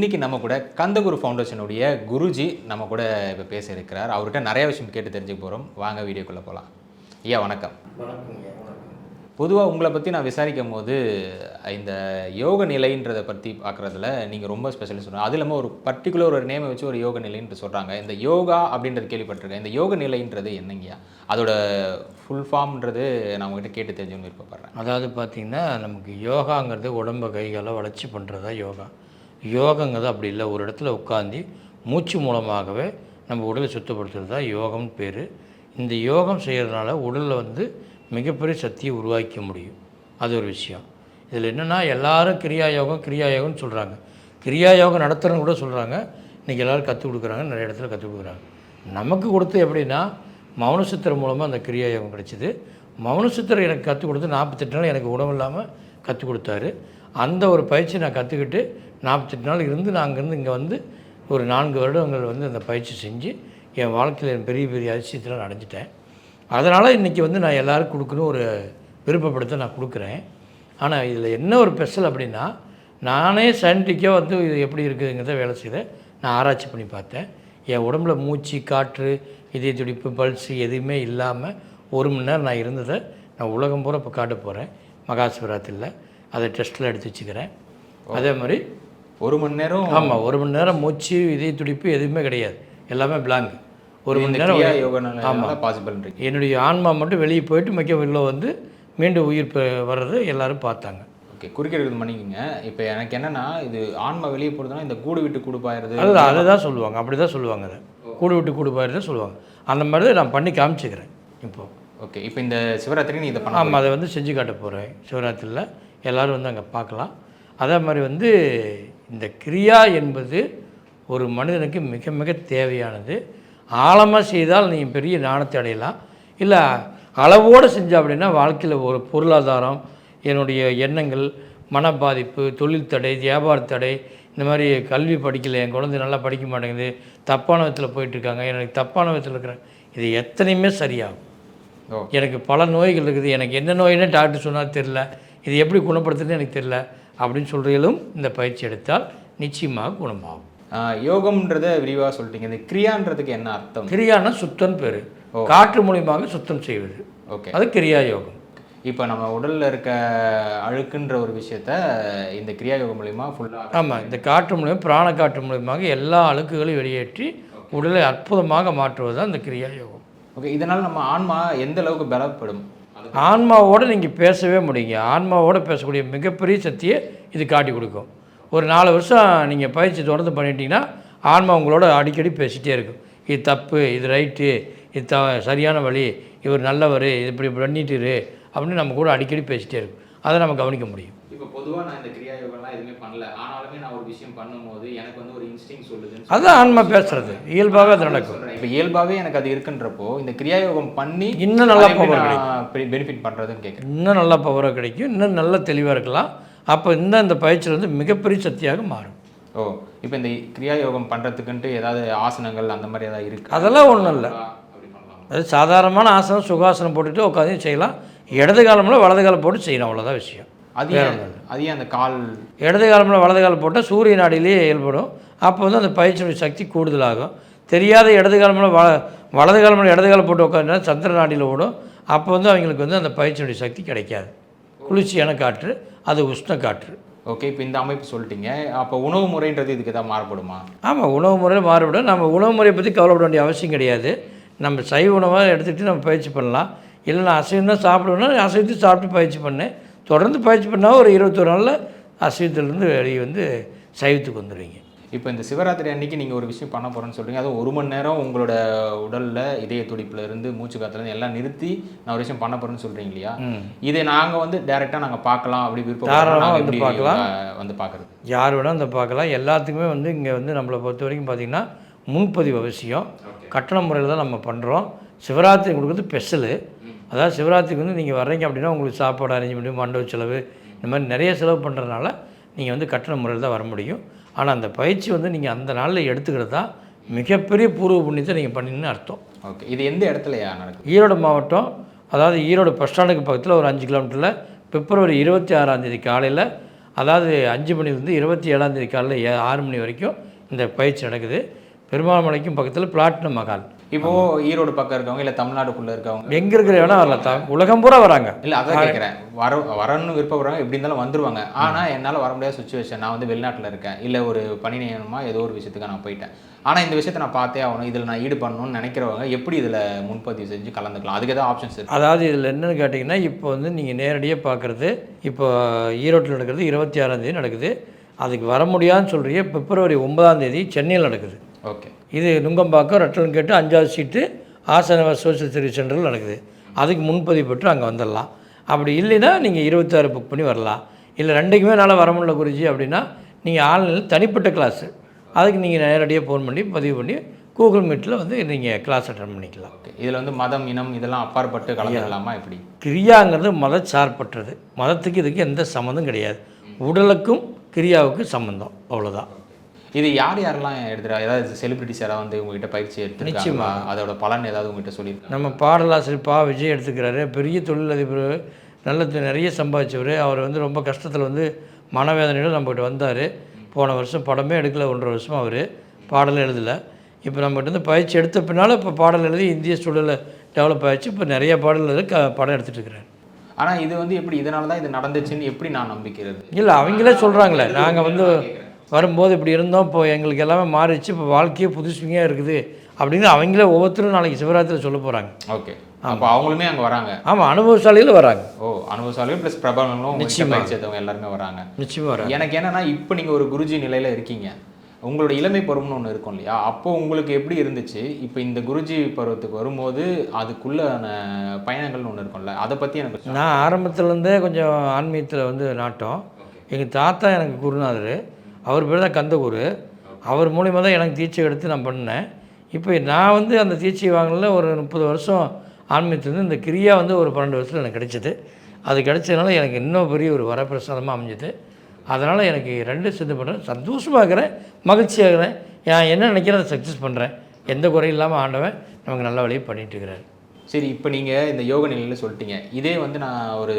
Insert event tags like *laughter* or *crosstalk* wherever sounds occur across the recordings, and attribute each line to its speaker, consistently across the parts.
Speaker 1: இன்னைக்கு நம்ம கூட கந்தகுரு ஃபவுண்டேஷனுடைய குருஜி நம்ம கூட இப்போ பேச இருக்கிறார். அவர்கிட்ட நிறைய விஷயம் கேட்டு தெரிஞ்சுக்க போகிறோம் வாங்க வீடியோக்குள்ளே போகலாம் ஐயா வணக்கம். பொதுவாக உங்களை பற்றி நான் விசாரிக்கும் போது இந்த யோக நிலைன்றதை பற்றி பார்க்குறதுல நீங்கள் ரொம்ப ஸ்பெஷலிஸ்ட் சொல்லுங்கள் அது இல்லாமல் ஒரு பர்டிகுலர் ஒரு நேமை வச்சு ஒரு யோக நிலைன்னு சொல்கிறாங்க இந்த யோகா அப்படின்றது கேள்விப்பட்டிருக்கேன். இந்த யோக நிலைன்றது என்னங்கய்யா? அதோட ஃபுல் ஃபார்ம்ன்றது நான் உங்ககிட்ட கேட்டு தெரிஞ்சுன்னு விருப்பப்படுறேன்.
Speaker 2: அதாவது பார்த்திங்கன்னா நமக்கு யோகாங்கிறது உடம்பை கைகளை வளர்ச்சி பண்ணுறதா யோகா. யோகங்கிறது அப்படி இல்லை. ஒரு இடத்துல உட்காந்து மூச்சு மூலமாகவே நம்ம உடலை சுத்தப்படுத்துறது தான் யோகம்னு பேர். இந்த யோகம் செய்கிறதுனால உடலில் வந்து மிகப்பெரிய சக்தியை உருவாக்க முடியும். அது ஒரு விஷயம். இதில் என்னென்னா எல்லாரும் கிரியா யோகம் கிரியா யோகம்னு சொல்கிறாங்க கிரியா யோகம் நடத்துகிறன்னு கூட சொல்கிறாங்க இன்றைக்கி எல்லோரும் கற்றுக் கொடுக்குறாங்க. நிறைய இடத்துல கற்றுக் கொடுக்குறாங்க. நமக்கு கொடுத்து எப்படின்னா மௌனசித்திரம் மூலமாக அந்த கிரியா யோகம் கிடச்சிது. மௌனசித்திரம் எனக்கு கற்றுக் கொடுத்து நாற்பத்தெட்டு நாள் எனக்கு உணவு இல்லாமல் கற்றுக் கொடுத்தாரு. அந்த ஒரு பயிற்சி நான் கற்றுக்கிட்டு நாற்பத்தெட்டு நாள் இருந்து நான் அங்கேருந்து இங்கே வந்து ஒரு நான்கு வருடங்கள் வந்து அந்த பயிற்சி செஞ்சு என் வாழ்க்கையில் என் பெரிய பெரிய அதிசயத்தில் அடைஞ்சிட்டேன். அதனால் இன்றைக்கி வந்து நான் எல்லாருக்கும் கொடுக்கணும் ஒரு விருப்பப்படுத்த நான் கொடுக்குறேன். ஆனால் இதில் என்ன ஒரு ஸ்பெஷல் அப்படின்னா நானே சயின்டிக்காக வந்து இது எப்படி இருக்குதுங்கிறத வேலை செய்தேன். நான் ஆராய்ச்சி பண்ணி பார்த்தேன். என் உடம்புல மூச்சு காற்று இதய துடிப்பு பல்ஸு எதுவுமே இல்லாமல் ஒரு மணி நேரம் நான் இருந்ததை நான் உலகம் பூரா இப்போ காட்ட போகிறேன் மகா சிவராத்திரியில். அதை டெஸ்ட்டில் எடுத்து வச்சுக்கிறேன். அதே மாதிரி
Speaker 1: ஒரு மணி நேரம்
Speaker 2: ஆமாம் ஒரு மணி நேரம் மூச்சு இதய துடிப்பு எதுவுமே கிடையாது. எல்லாமே பிளாங்க் ஒரு மணி நேரம்
Speaker 1: யோகனால பாசிபிள்ன்றீங்க
Speaker 2: என்னுடைய ஆன்மா மட்டும் வெளியே போயிட்டு மிக்க வெளில வந்து மீண்டும் உயிர் வர்றது எல்லாரும் பார்த்தாங்க.
Speaker 1: ஓகே குறுக்கிறது பண்ணிக்கோங்க. இப்போ எனக்கு என்னன்னா இது ஆன்மா வெளியே போகிறதுனா இந்த கூடு விட்டு கூடு பாயிருது
Speaker 2: அது அதை தான் சொல்லுவாங்க. அப்படி தான் சொல்லுவாங்க அதை. கூடு விட்டு கூடு சொல்லுவாங்க. அந்த மாதிரி தான் நான் பண்ணி காமிச்சுக்கிறேன். இப்போது
Speaker 1: ஓகே இப்போ இந்த சிவராத்திரி நீ இதை பண்ண
Speaker 2: ஆமாம் அதை வந்து செஞ்சு காட்ட போகிறேன் சிவராத்திரியில் எல்லோரும் வந்து அங்கே பார்க்கலாம். அதே மாதிரி வந்து இந்த கிரியா என்பது ஒரு மனிதனுக்கு மிக மிக தேவையானது. ஆழமாக செய்தால் நீங்கள் பெரிய ஞானத்தை அடையலாம். இல்லை அளவோடு செஞ்ச அப்படின்னா வாழ்க்கையில் ஒரு பொருளாதாரம் என்னுடைய எண்ணங்கள் மன பாதிப்பு தொழில் தடை வியாபார தடை இந்த மாதிரி கல்வி படிக்கல என் குழந்தை நல்லா படிக்க மாட்டேங்குது தப்பான விதத்தில் போயிட்டுருக்காங்க எனக்கு தப்பான விதத்தில் இருக்கிறேன் இது எத்தனையுமே சரியாகும். எனக்கு பல நோய்கள் இருக்குது எனக்கு என்ன நோயினே டாக்டர் சொன்னால் தெரில இது எப்படி குணப்படுத்துன்னு எனக்கு தெரில அப்படின்னு சொல்கிறீங்களும் இந்த பயிற்சி எடுத்தால் நிச்சயமாக குணமாகும்.
Speaker 1: யோகம்ன்றத விரிவாக சொல்லிட்டீங்க. இந்த கிரியான்றதுக்கு என்ன அர்த்தம்?
Speaker 2: கிரியானா சுத்தம் பேர். காற்று மூலியமாக சுத்தம் செய்வது.
Speaker 1: ஓகே.
Speaker 2: அது கிரியா யோகம்.
Speaker 1: இப்போ நம்ம உடல்ல இருக்க அழுக்குன்ற ஒரு விஷயத்த இந்த கிரியா யோகம் மூலியமா ஃபுல்லாக
Speaker 2: ஆமாம் இந்த காற்று மூலியம் பிராண காற்று மூலியமாக எல்லா அழுக்குகளையும் வெளியேற்றி உடலை அற்புதமாக மாற்றுவது தான் இந்த கிரியா யோகம்.
Speaker 1: ஓகே இதனால் நம்ம ஆன்மா எந்த அளவுக்கு பலப்படும்?
Speaker 2: ஆன்மாவோடு நீங்கள் பேசவே முடியுங்க. ஆன்மாவோடு பேசக்கூடிய மிகப்பெரிய சக்தியை இது காட்டி கொடுக்கும். ஒரு நாலு வருஷம் நீங்கள் பயிற்சி தொடர்ந்து பண்ணிட்டீங்கன்னா ஆன்மா உங்களோட அடிக்கடி பேசிகிட்டே இருக்கும். இது தப்பு இது ரைட்டு இது த சரியான வழி இவர் நல்லவர் இது இப்படி பண்ணிட்டுரு அப்படின்னு நம்ம கூட அடிக்கடி பேசிகிட்டே இருக்கும். அதை நம்ம கவனிக்க முடியும்.
Speaker 1: இப்போ பொதுவாக நான் இந்த கிரியா யோகம்லாம் எதுவுமே பண்ணல. ஆனாலுமே நான் ஒரு விஷயம் பண்ணும்போது எனக்கு வந்து ஒரு இன்ஸ்டிங் சொல்லுதுன்னு
Speaker 2: அதுதான் ஆன்மா பேசுறது. இயல்பாகவே அது நடக்கும்.
Speaker 1: இப்போ இயல்பாகவே எனக்கு அது இருக்குன்றப்போ இந்த கிரியா யோகம் பண்ணி
Speaker 2: இன்னும் நல்லா power
Speaker 1: பெனிஃபிட் பண்ணுறதுன்னு கேட்குறேன்
Speaker 2: இன்னும் நல்லா பவராக கிடைக்கும். இன்னும் நல்ல தெளிவாக இருக்கலாம். அப்போ இன்னும் இந்த பயிற்சியில் வந்து மிகப்பெரிய சக்தியாக மாறும்.
Speaker 1: ஓ இப்போ இந்த கிரியா யோகம் பண்ணுறதுக்குன்ட்டு ஏதாவது ஆசனங்கள் அந்த மாதிரி ஏதாவது இருக்கு?
Speaker 2: அதெல்லாம் ஒன்றும் இல்லை. அது சாதாரணமான ஆசனம் சுகாசனம் போட்டுட்டு உட்காந்து செய்யலாம். இடது காலம்ல வலது காலம் போட்டு செய்யணும். அவ்வளோதான் விஷயம்.
Speaker 1: அது அது அந்த கால்
Speaker 2: இடது காலம்ல வலது காலம் போட்டால் சூரிய நாடியிலேயே இயல்படும் அப்போ வந்து அந்த பயிற்சியுடைய சக்தி கூடுதலாகும். தெரியாத இடது காலம்ல வ வலது காலம்ல இடது காலம் போட்டு உட்காந்துனா சந்திர நாடியில் ஓடும். அப்போ வந்து அவங்களுக்கு வந்து அந்த பயிற்சியுடைய சக்தி கிடைக்காது. குளிர்ச்சியான காற்று அது உஷ்ண காற்று.
Speaker 1: ஓகே இப்போ இந்த அமைப்பு சொல்லிட்டீங்க. அப்போ உணவு முறைன்றது இதுக்கு தான் மாறுபடுமா?
Speaker 2: ஆமாம் உணவு முறை மாறுபடும். நம்ம உணவு முறையை பற்றி கவலைப்பட வேண்டிய அவசியம் கிடையாது. நம்ம சைவ உணவாக எடுத்துகிட்டு நம்ம பயிற்சி பண்ணலாம். இல்லை நான் அசைவம் தான் சாப்பிடுவேன்னா அசைவத்தை சாப்பிட்டு பயிற்சி பண்ணேன் தொடர்ந்து பயிற்சி பண்ணால் ஒரு இருபத்தொரு நாளில் அசைவத்திலேருந்து வெளியே வந்து சைவத்துக்கு வந்துடுவீங்க
Speaker 1: இப்போ இந்த சிவராத்திரி அன்னைக்கு நீங்கள் ஒரு விஷயம் பண்ண போகிறேன்னு சொல்றீங்க. அதுவும் ஒரு மணி நேரம் உங்களோட உடலில் இதய துடிப்புல இருந்து மூச்சு காத்துலேருந்து எல்லாம் நிறுத்தி நான் ஒரு விஷயம் பண்ண போகிறேன்னு சொல்கிறீங்க இல்லையா? இதை நாங்கள் வந்து டைரெக்டாக நாங்கள் பார்க்கலாம் அப்படி விருப்பம்
Speaker 2: வந்து பார்க்கலாம்.
Speaker 1: வந்து பார்க்குறது?
Speaker 2: யார் வேணால் அந்த பார்க்கலாம். எல்லாத்துக்குமே வந்து இங்கே வந்து நம்மளை பொறுத்த வரைக்கும் பார்த்திங்கன்னா முன்பதிவு அவசியம். கட்டண முறையில் தான் நம்ம பண்ணுறோம் சிவராத்திரி கொடுக்குறது ஸ்பெஷலு அதாவது சிவராத்திரிக்கு வந்து நீங்கள் வர்றீங்க அப்படின்னா உங்களுக்கு சாப்பாடு அரேஞ்ச் பண்ணி மண்டப செலவு இந்த மாதிரி நிறைய செலவு பண்ணுறதுனால நீங்கள் வந்து கட்டண முறையில் தான் வர முடியும். ஆனால் அந்த பயிற்சி வந்து நீங்கள் அந்த நாளில் எடுத்துக்கிறது தான் மிகப்பெரிய பூர்வ புண்ணியத்தை நீங்கள் பண்ணின்னு அர்த்தம்.
Speaker 1: ஓகே. இது எந்த இடத்துலயா நடக்குது?
Speaker 2: ஈரோடு மாவட்டம் அதாவது ஈரோடு பஸ் ஸ்டாண்டுக்கு பக்கத்தில் ஒரு அஞ்சு கிலோமீட்டரில் பிப்ரவரி இருபத்தி ஆறாம் தேதி காலையில் அதாவது அஞ்சு மணிலேருந்து இருபத்தி ஏழாம் தேதி காலையில் ஏ ஆறு மணி வரைக்கும் இந்த பயிற்சி நடக்குது. பெருமாள் மலைக்கும் பக்கத்தில் பிளாட்டினம் மகால்
Speaker 1: இப்போ ஈரோடு பக்கம் இருக்கவங்க இல்ல தமிழ்நாடுக்குள்ள இருக்கவங்க
Speaker 2: எங்கே இருக்கிற வேணால் வரலாம். த உலகம் பூரா வராங்க.
Speaker 1: இல்ல அதான் கேட்குறேன் வர வரணும்னு விருப்பப்படுறாங்க எப்படி இருந்தாலும் வந்துருவாங்க. ஆனா என்னால வர முடியாத சுச்சுவேஷன் நான் வந்து வெளிநாட்டுல இருக்கேன். இல்ல ஒரு பணி நியமனமா ஏதோ ஒரு விஷயத்துக்கு நான் போயிட்டேன். ஆனா இந்த விஷயத்தை நான் பார்த்தே ஆகணும். இதுல நான் ஈடுபடணும்னு நினைக்கிறவங்க எப்படி இதுல முன்பதிவு செஞ்சு கலந்துக்கலாம்? அதுக்கு ஏதாவது ஆப்ஷன்ஸ் இருக்கு?
Speaker 2: அதாவது இதில் என்னன்னு கேட்டிங்கன்னா இப்போ வந்து நீங்கள் நேரடியாக பார்க்குறது இப்போ ஈரோட்டில் நடக்கிறது இருபத்தி ஆறாம் தேதி நடக்குது. அதுக்கு வர முடியாதுன்னு சொல்கிறீங்க பிப்ரவரி ஒன்பதாம் தேதி சென்னையில் நடக்குது.
Speaker 1: ஓகே.
Speaker 2: இது நுங்கம்பாக்கம் ரெட்டலன் கேட்டு அஞ்சாவது சீட்டு ஆசனவர் சோசியல் சர்வீஸ் சென்டரில் நடக்குது. அதுக்கு முன்பதிவு பெற்று அங்கே வந்துடலாம் அப்படி இல்லைன்னா நீங்கள் இருபத்தாறு புக் பண்ணி வரலாம். இல்லை ரெண்டுக்குமே என்னால் வர முடியல குருஜி அப்படின்னா நீங்கள் ஆன்லைனில் தனிப்பட்ட கிளாஸு அதுக்கு நீங்கள் நேரடியாக ஃபோன் பண்ணி பதிவு பண்ணி கூகுள் மீட்டில் வந்து நீங்கள் கிளாஸ் அட்டன் பண்ணிக்கலாம்.
Speaker 1: ஓகே. இதுல வந்து மதம் இனம் இதெல்லாம் அப்பாற்பட்டு கலந்துக்கலாமா எப்படி?
Speaker 2: கிரியாங்கிறது மத சார்பற்றது. மதத்துக்கு இதுக்கு எந்த சம்மந்தம் கிடையாது. உடலுக்கும் கிரியாவுக்கும் சம்மந்தம். அவ்வளோதான்
Speaker 1: இது யார் யாரெல்லாம் எடுத்துறா? ஏதாவது செலிபிரிட்டிஸ் யாராவது வந்து உங்ககிட்ட பயிற்சி எடுத்துருக்காங்களா? அதோட பலன் ஏதாவது உங்ககிட்ட சொல்லியிருக்காங்க
Speaker 2: நம்ம பாடலாசிரியர் பா விஜய் எடுத்துக்கிறாரு. பெரிய தொழிலதிபர் நல்ல நிறைய சம்பாதிச்சவர். அவர் வந்து ரொம்ப கஷ்டத்தில் வந்து மனவேதனையோடு நம்மகிட்ட வந்தார். போன வருஷம் படமே எடுக்கல ஒன்றரை வருஷம் அவர். பாடல் எழுதலை. இப்போ நம்மகிட்ட வந்து பயிற்சி எடுத்த பின்னால் இப்போ பாடல் எழுதி இந்திய சூழலில் டெவலப் ஆயிடுச்சு. இப்போ நிறைய பாடல் எழுதி க படம் எடுத்துகிட்டு இருக்கிறார்.
Speaker 1: ஆனா இது வந்து எப்படி இதனால தான் இது நடந்துச்சுன்னு எப்படி நான் நம்பிக்கிறது?
Speaker 2: இல்லை அவங்களே சொல்கிறாங்களே நாங்கள் வந்து வரும்போது இப்படி இருந்தோம் இப்போ எங்களுக்கு எல்லாமே மாறிடுச்சு இப்போ வாழ்க்கையே புதுசுமையாக இருக்குது அப்படின்னு அவங்களே ஒவ்வொருத்தரும் நாளைக்கு சிவராத்திரியில் சொல்ல போகிறாங்க
Speaker 1: ஓகே. அப்போ அவங்களுமே அங்க வராங்க.
Speaker 2: ஆமாம் அனுபவசாலியில் வராங்க.
Speaker 1: ஓ அனுபவசாலியும் ப்ளஸ் பிரபலங்களும் பயிற்சி எடுத்தவங்க எல்லாருமே வராங்க.
Speaker 2: நிச்சயமாக வராங்க.
Speaker 1: எனக்கு என்னன்னா இப்போ நீங்க ஒரு குருஜி நிலையில இருக்கீங்க. உங்களோட இளமை பருவம்னு ஒன்று இருக்கும் இல்லையா? அப்போ உங்களுக்கு எப்படி இருந்துச்சு? இப்போ இந்த குருஜி பருவத்துக்கு வரும்போது அதுக்குள்ளான பயணங்கள்னு ஒன்று இருக்கும்ல அதை பத்தி எனக்கு
Speaker 2: நான் ஆரம்பத்துலேருந்தே கொஞ்சம் ஆன்மீகத்தில் வந்து நாட்டம். எங்கள் தாத்தா எனக்கு குருநாதர். அவர் பேர் தான் கந்தகுரு அவர் மூலிமா தான் எனக்கு தீட்சை எடுத்து நான் பண்ணேன் இப்போ நான் வந்து அந்த தீட்சை வாங்கல ஒரு முப்பது வருஷம் ஆன்மீகத்துலேருந்து இந்த கிரியா வந்து ஒரு பன்னெண்டு வருஷத்தில் எனக்கு கிடைச்சிது. அது கிடைச்சதுனால எனக்கு இன்னும் பெரிய ஒரு வரப்பிரசாதமாக அமைஞ்சது. அதனால் எனக்கு ரெண்டு சேர்ந்து பண்ணுறேன் சந்தோஷமாக இருக்கிறேன் மகிழ்ச்சியாகிறேன் நான் என்ன நினைக்கிறேன் அதை சக்ஸஸ் பண்ணுறேன் எந்த குறையும் இல்லாமல் ஆண்டவன் நமக்கு நல்ல வழியை பண்ணிகிட்டு இருக்கிறார்.
Speaker 1: சரி இப்போ நீங்கள் இந்த யோக நிலையில் சொல்லிட்டீங்க. இதே வந்து நான் ஒரு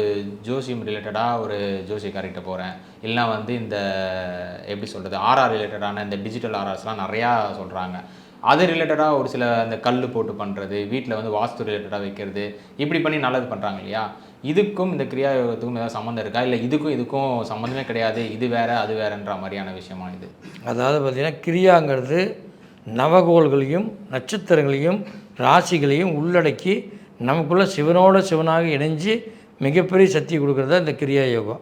Speaker 1: ஜோசியம் ரிலேட்டடாக ஒரு ஜோசியக்காரிகிட்ட போகிறேன் இல்லைனா வந்து இந்த எப்படி சொல்கிறது ஆர்ஆர் ரிலேட்டடான இந்த டிஜிட்டல் ஆர்ஆர்ஸ்லாம் நிறையா சொல்கிறாங்க அது ரிலேட்டடாக ஒரு சில அந்த கல் போட்டு பண்ணுறது வீட்டில் வந்து வாஸ்து ரிலேட்டடாக வைக்கிறது இப்படி பண்ணி நல்லது பண்ணுறாங்க இல்லையா? இதுக்கும் இந்த கிரியா யோகத்துக்கும் ஏதாவது சம்மந்தம் இருக்கா? இல்லை இதுக்கும் இதுக்கும் சம்மந்தமே கிடையாது இது வேறு அது வேறுன்ற மாதிரியான விஷயமா இது?
Speaker 2: அதாவது பார்த்திங்கன்னா கிரியாங்கிறது நவகோள்களையும் நட்சத்திரங்களையும் ராசிகளையும் உள்ளடக்கி நமக்குள்ள சிவனோட சிவனாக இணைஞ்சு மிகப்பெரிய சக்தி கொடுக்குறது தான் இந்த கிரியா யோகம்.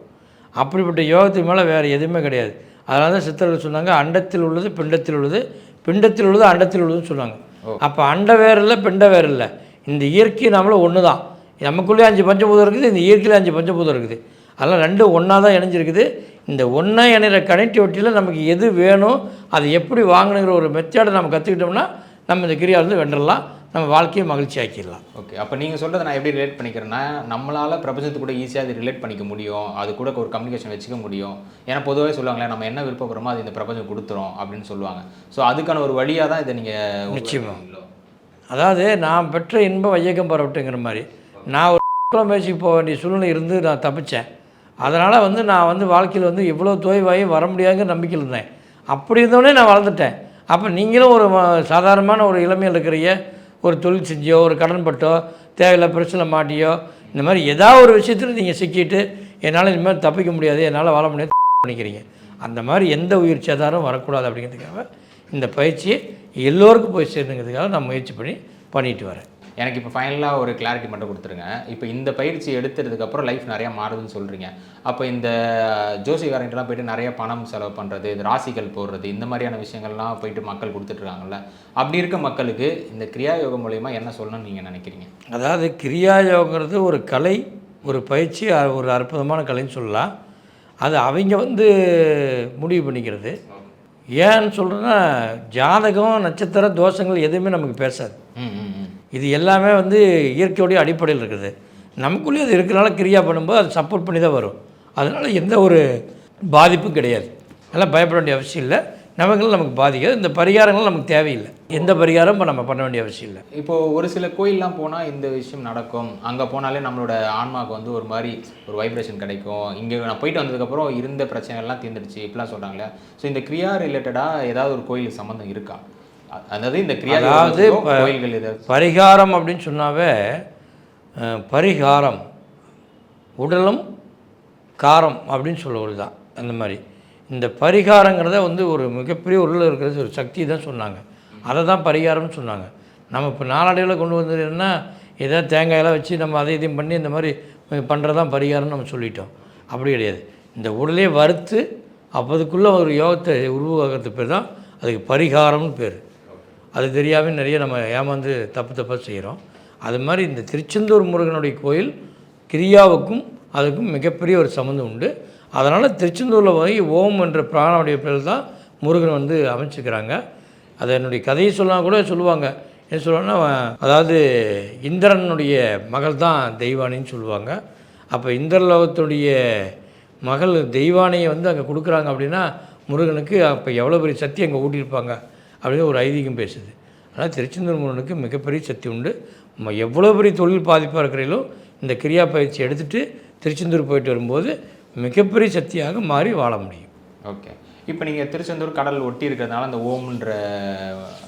Speaker 2: அப்படிப்பட்ட யோகத்துக்கு மேலே வேறு எதுவுமே கிடையாது. அதனால தான் சித்தர்கள் சொன்னாங்க அண்டத்தில் உள்ளது பிண்டத்தில் உள்ளது பிண்டத்தில் உள்ளது அண்டத்தில் உள்ளதுன்னு சொன்னாங்க. அப்போ அண்ட வேறு இல்லை பிண்ட வேறு இல்லை. இந்த இயற்கை நம்மள ஒன்று தான் நமக்குள்ளேயே அஞ்சு பஞ்சபூதம் இருக்குது இந்த இயற்கையில் அஞ்சு பஞ்சபூதம் இருக்குது. அதெல்லாம் ரெண்டும் ஒன்றா தான் இணைஞ்சிருக்குது. இந்த ஒன்றா இணைகிற கனெக்டிவிட்டியில் நமக்கு எது வேணும் அது எப்படி வாங்கணுங்கிற ஒரு மெத்தேடை நம்ம கற்றுக்கிட்டோம்னா நம்ம இந்த கிரியாவிலேருந்து வென்றலாம் நம்ம வாழ்க்கையை மகிழ்ச்சி ஆக்கிடலாம்
Speaker 1: ஓகே. அப்போ நீங்கள் சொல்கிறத நான் எப்படி ரிலேட் பண்ணிக்கிறேன்னா நம்மளால் பிரபஞ்சத்து கூட ஈஸியாக அது ரிலேட் பண்ணிக்க முடியும். அது கூட ஒரு கம்யூனிகேஷன் வச்சுக்க முடியும். ஏன்னா பொதுவாகவே சொல்லுவாங்களே நம்ம என்ன விருப்பப்படுறோமோ அது இந்த பிரபஞ்சம் கொடுத்துரும் அப்படின்னு சொல்லுவாங்க. ஸோ அதுக்கான ஒரு வழியாக தான் இதை நீங்கள்
Speaker 2: நிச்சயமா. அதாவது நான் பெற்ற இன்பம் வையகம் பரவட்டுங்கிற மாதிரி. நான் ஒரு *laughs* முயற்சிக்கு போக வேண்டிய சூழ்நிலை இருந்து நான் தப்பிச்சேன். அதனால் வந்து நான் வந்து வாழ்க்கையில் வந்து இவ்வளோ தோய்வாகி வர முடியாதுங்கிற நம்பிக்கையில் இருந்தேன். அப்படி இருந்தோடனே நான் வளர்ந்துட்டேன். அப்போ நீங்களும் ஒரு சாதாரணமான ஒரு இளமையில் இருக்கிறீங்க. ஒரு தொழில் செஞ்சியோ ஒரு கடன் பட்டோ பிரச்சனை மாட்டியோ இந்த மாதிரி ஏதாவது ஒரு விஷயத்தில் நீங்கள் சிக்கிட்டு என்னால் இனிமேல் தப்பிக்க முடியாது என்னால் வாழ முடியாது *laughs* பண்ணிக்கிறீங்க அந்த மாதிரி எந்த உயிர் சேதாரம் வரக்கூடாது அப்படிங்கிறதுக்காக இந்த பயிற்சியை எல்லோருக்கும் போய் சேருங்கிறதுக்காக நான் முயற்சி பண்ணி பண்ணிட்டு வரேன்.
Speaker 1: எனக்கு இப்போ ஃபைனலாக ஒரு கிளாரிட்டி மட்டும் கொடுத்துருங்க. இப்போ இந்த பயிற்சி எடுத்ததுக்கப்புறம் லைஃப் நிறையா மாறுதுன்னு சொல்கிறீங்க அப்போ இந்த ஜோசிகாரங்கெல்லாம் போயிட்டு நிறைய பணம் செலவு பண்ணுறது இந்த ராசிகள் போடுறது இந்த மாதிரியான விஷயங்கள்லாம் போயிட்டு மக்கள் கொடுத்துட்ருக்காங்கல்ல. அப்படி இருக்க மக்களுக்கு இந்த கிரியா யோகம் மூலயமா என்ன சொல்லணும்னு நீங்கள் நினைக்கிறீங்க?
Speaker 2: அதாவது கிரியா யோகங்கிறது ஒரு கலை ஒரு பயிற்சி ஒரு அற்புதமான கலைன்னு சொல்லலாம். அது அவங்க வந்து முடிவு பண்ணிக்கிறது. ஏன்னு சொல்கிறேன்னா ஜாதகம் நட்சத்திர தோஷங்கள் எதுவுமே நமக்கு பேசாது. இது எல்லாமே வந்து இயற்கையோடைய அடிப்படையில் இருக்குது. நமக்குள்ளேயே அது இருக்கிறனால கிரியா பண்ணும்போது அது சப்போர்ட் பண்ணி தான் வரும். அதனால் எந்த ஒரு பாதிப்பும் கிடையாது. அதெல்லாம் பயப்பட வேண்டிய அவசியம் இல்லை. நவங்கள் நமக்கு பாதிக்காது. இந்த பரிகாரங்கள் நமக்கு தேவையில்லை. எந்த பரிகாரம் இப்போ நம்ம பண்ண வேண்டிய அவசியம் இல்லை.
Speaker 1: இப்போது ஒரு சில கோயில்லாம் போனால் இந்த விஷயம் நடக்கும். அங்கே போனாலே நம்மளோட ஆன்மாவுக்கு வந்து ஒரு மாதிரி ஒரு வைப்ரேஷன் கிடைக்கும். இங்கே நான் போயிட்டு வந்ததுக்கப்புறம் இருந்த பிரச்சனைகள்லாம் தீர்ந்துடுச்சு. இப்படிலாம் சொல்கிறாங்களே ஸோ இந்த கிரியா ரிலேட்டடாக ஏதாவது ஒரு கோயில் சம்மந்தம் இருக்கா? அதாவது இந்த
Speaker 2: அதாவது பரிகாரம் அப்படின்னு சொன்னாவே பரிகாரம் உடலும் காரம் அப்படின்னு சொல்லுவது தான் அந்த மாதிரி. இந்த பரிகாரங்கிறத வந்து ஒரு மிகப்பெரிய உள்ள இருக்கிறது ஒரு சக்தி தான் சொன்னாங்க. அதை தான் பரிகாரம்னு சொன்னாங்க. நம்ம இப்போ நாளடைவில் கொண்டு வந்தது என்ன ஏதாவது தேங்காயெல்லாம் வச்சு நம்ம அதை இதையும் பண்ணி இந்த மாதிரி பண்ணுறதான் பரிகாரம்னு நம்ம சொல்லிட்டோம். அப்படி கிடையாது. இந்த உடலே வறுத்து அப்போதுக்குள்ளே ஒரு யோகத்தை உருவாகிறது பேர் தான் அதுக்கு பரிகாரம்னு பேர். அது தெரியாமல் நிறைய நம்ம ஏமாந்து தப்பு தப்பாக செய்கிறோம் அது மாதிரி இந்த திருச்செந்தூர் முருகனுடைய கோயில் கிரியாவுக்கும் அதுக்கும் மிகப்பெரிய ஒரு சம்மந்தம் உண்டு. அதனால் திருச்செந்தூரில் போய் ஓம் என்ற பிராணனுடைய பேர் தான் முருகன் வந்து அமைச்சுக்கிறாங்க. அதை என்னுடைய கதையை சொன்னால் கூட சொல்லுவாங்க. என்ன சொல்லுவாங்கன்னா அதாவது இந்திரனுடைய மகள் தான் தெய்வானின்னு சொல்லுவாங்க. அப்போ இந்திரலோகத்துடைய மகள் தெய்வானையை வந்து அங்கே கொடுக்குறாங்க அப்படின்னா முருகனுக்கு அப்போ எவ்வளோ பெரிய சக்தி அங்கே ஊட்டியிருப்பாங்க. அப்படின்னு ஒரு ஐதீகம் பேசுது. அதனால் திருச்செந்தூர் முருகனுக்கு மிகப்பெரிய சக்தி உண்டு. நம்ம எவ்வளோ பெரிய தொழில் பாதிப்பாக இருக்கிறீங்களோ இந்த கிரியா பயிற்சி எடுத்துகிட்டு திருச்செந்தூர் போயிட்டு வரும்போது மிகப்பெரிய சக்தியாக மாறி வாழ முடியும்.
Speaker 1: ஓகே. இப்போ நீங்கள் திருச்செந்தூர் கடல் ஒட்டி இருக்கிறதுனால அந்த ஓம்ன்ற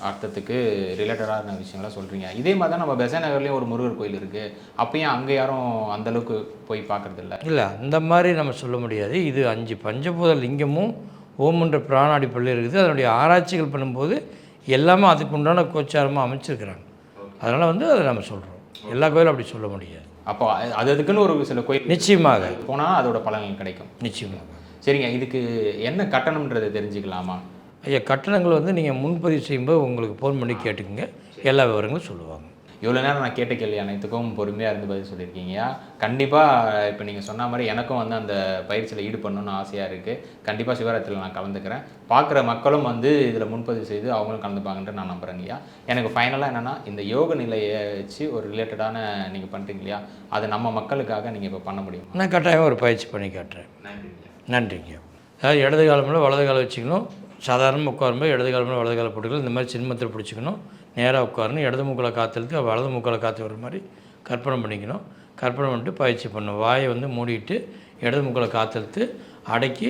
Speaker 1: அர்த்தத்துக்கு ரிலேட்டடான விஷயங்கள்லாம் சொல்கிறீங்க இதே மாதிரி தான் நம்ம பெசன் நகர்லேயும் ஒரு முருகர் கோயில் இருக்குது அப்பயும் அங்கே யாரும் அந்த அளவுக்கு போய் பார்க்கறது இல்ல
Speaker 2: இல்லை அந்த மாதிரி நம்ம சொல்ல முடியாது. இது அஞ்சு பஞ்சபூத லிங்கமும் ஓம்ன்ற பிராணாடி பள்ளி இருக்குது. அதனுடைய ஆராய்ச்சிகள் பண்ணும்போது எல்லாமே அதுக்கு உண்டான கோச்சாரமாக அமைச்சிருக்கிறாங்க. அதனால் வந்து அதை நம்ம சொல்கிறோம் எல்லா கோயிலும் அப்படி சொல்ல முடியாது.
Speaker 1: அப்போ அது- அது அதுக்குன்னு ஒரு சில கோயில்
Speaker 2: நிச்சயமாக.
Speaker 1: போனால் அதோட பலன்கள் கிடைக்கும்.
Speaker 2: நிச்சயமாக.
Speaker 1: சரிங்க இதுக்கு என்ன கட்டணம்ன்றதை தெரிஞ்சுக்கலாமா?
Speaker 2: ஐயா கட்டணங்கள் வந்து நீங்கள் முன்பதிவு செய்யும்போது உங்களுக்கு ஃபோன் பண்ணி கேட்டுக்கோங்க. எல்லா விவரங்களும் சொல்லுவாங்க.
Speaker 1: இவ்வளோ நேரம் நான் கேட்ட கேள்வி அனைத்துக்கும் பொறுமையாக இருந்து பதில் சொல்லியிருக்கீங்க கண்டிப்பாக இப்போ நீங்கள் சொன்ன மாதிரி எனக்கும் வந்து அந்த பயிற்சியில் ஈடுபடணும்னு ஆசையாக இருக்குது கண்டிப்பாக சிவராத்திரியில் நான் கலந்துக்கிறேன். பார்க்குற மக்களும் வந்து இதில் முன்பதிவு செய்து அவங்களும் கலந்துப்பாங்கன்ட்டு நான் நம்புறேங்கய்யா. எனக்கு ஃபைனலாக என்னென்னா இந்த யோக நிலையை வச்சு ஒரு ரிலேட்டடான நீங்கள் பண்ணுறீங்க இல்லையா அதை நம்ம மக்களுக்காக நீங்கள் இப்போ பண்ண முடியும்?
Speaker 2: நான் கட்டாயமாக ஒரு பயிற்சி பண்ணி காட்டுறேன்.
Speaker 1: நன்றிங்க
Speaker 2: நன்றிங்க அதாவது இடது காலமில் வலது காலம் வச்சுக்கணும். சாதாரணமாக உட்காரும்போது இடது காலமில் வலது கால போட்டுக்கலாம் இந்த மாதிரி சின்மத்தில் பிடிச்சிக்கணும். நேராக உட்காரணும் இடது மூக்கில் காற்றுழுத்து வலது மூக்கில் காற்று வர மாதிரி கற்பனை பண்ணிக்கணும். கற்பனை பண்ணிட்டு பயிற்சி பண்ணணும். வாயை வந்து மூடிட்டு இடது மூக்கில் காற்றெழுத்து அடக்கி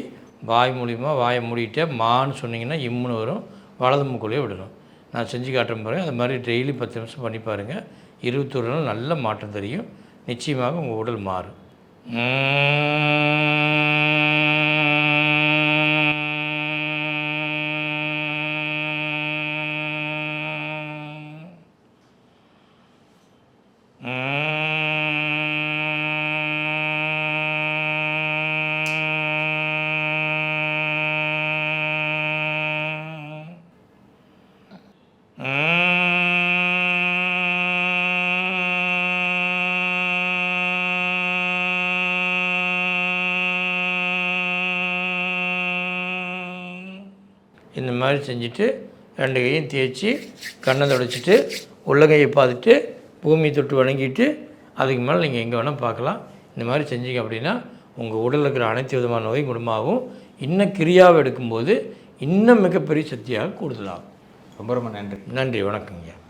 Speaker 2: வாய் மூலிமா வாயை மூடிட்டே மான்னு சொன்னீங்கன்னா இம்முன்னு வரும். வலது மூக்குள்ளேயே விடணும். நான் செஞ்சு காட்டுறேன் பாருங்கள் அது மாதிரி டெய்லி பத்து நிமிஷம் பண்ணி பாருங்கள் இருபத்தொரு நாள் நல்ல மாற்றம் தெரியும். நிச்சயமாக உங்கள் உடல் மாறும். இந்த மாதிரி செஞ்சுட்டு ரெண்டு கையும் தேய்ச்சி கண்ணை தொடச்சிட்டு உள்ளங்கையை பார்த்துட்டு பூமி தொட்டு வணங்கிட்டு அதுக்கு மேலே நீங்கள் எங்கே வேணால் பார்க்கலாம். இந்த மாதிரி செஞ்சீங்க அப்படின்னா உங்கள் உடலில் இருக்கிற அனைத்து விதமான நோயும் குணமாகும். இன்னும் கிரியாவை எடுக்கும்போது இன்னும் மிகப்பெரிய சக்தியாக கூடுதலாகும்.
Speaker 1: ரொம்ப ரொம்ப நன்றி.
Speaker 2: நன்றி வணக்கங்கய்யா